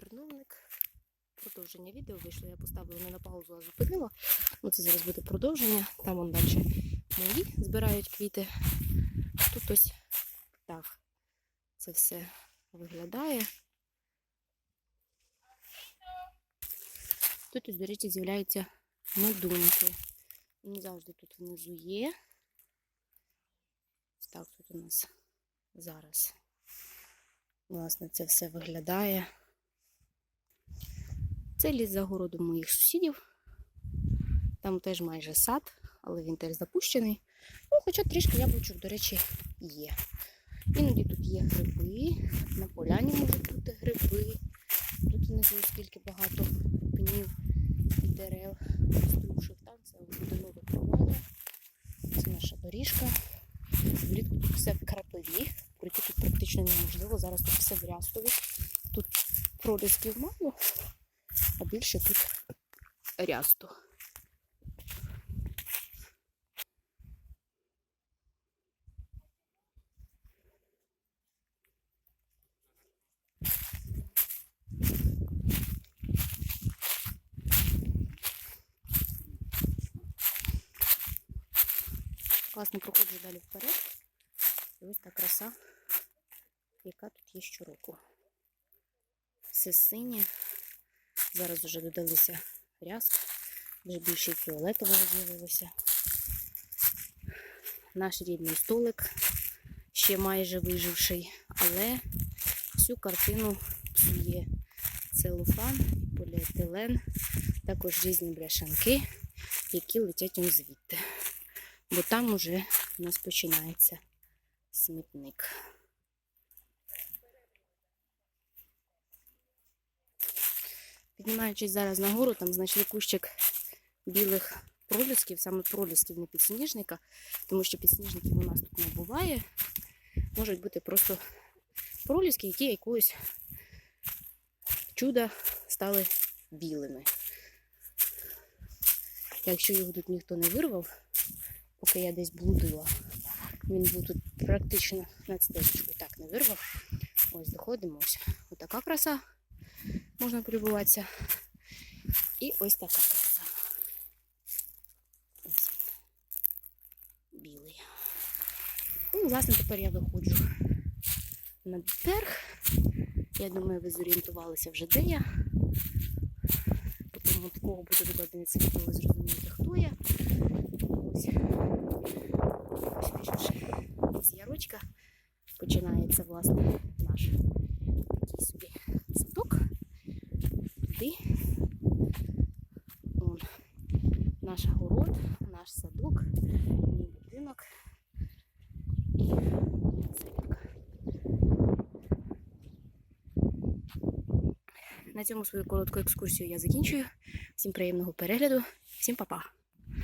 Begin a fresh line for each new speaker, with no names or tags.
терновник. Продовження відео вийшло. Я поставила не на паузу, а зупинила. Ну, це зараз буде продовження. Там вон далі мої збирають квіти. Тут ось так це все виглядає. Тут, до речі, з'являються медунки. Не завжди тут внизу є. Так, тут у нас зараз. Власне, це все виглядає. Це ліс за городом моїх сусідів. Там теж майже сад, але він теж запущений. Ну, хоча трішки яблучок, до речі, є. Іноді тут є гриби, на поляні можуть бути гриби. Тут внизу скільки багато пнів і дерев, струшок. Там це буде нове. Це наша доріжка. Влітку тут все крапиві. Пройти тут практично неможливо. Зараз тут все в рястові. Тут пролісків мало, а більше тут рясту. Класно проходжу далі вперед. І ось та краса, яка тут є щороку. Все синє. Зараз вже додалися ряст, вже більше фіолетового з'явилося. Наш рідний столик ще майже виживший, але всю картину псує целофан, поліетилен, також різні бляшанки, які летять он звідти. Бо там уже у нас починається смітник. Піднімаючись зараз нагору, там знайшли кущик білих пролісків, саме пролісків, не підсніжника, тому що підсніжників у нас тут не буває. Можуть бути просто проліски, які якогось чуда стали білими. Якщо його тут ніхто не вирвав, поки я десь блудила, він був тут практично над стежечкою. Так, не вирвав. Ось доходимо. Ось отака краса можна полюбуватися. І ось така краса. Ось він. Білий. Ну, власне, тепер я виходжу на берег. Я думаю, ви зорієнтувалися вже де я. Потім от кого буде викладене це відео, ви зрозумієте, хто я. Ось. Ось ярочка, починається, власне, наш такий собі садок. Туди. Вон, наш город, наш садок, мій будинок і церква. На цьому свою коротку екскурсію я закінчую. Всім приємного перегляду, всім па-па!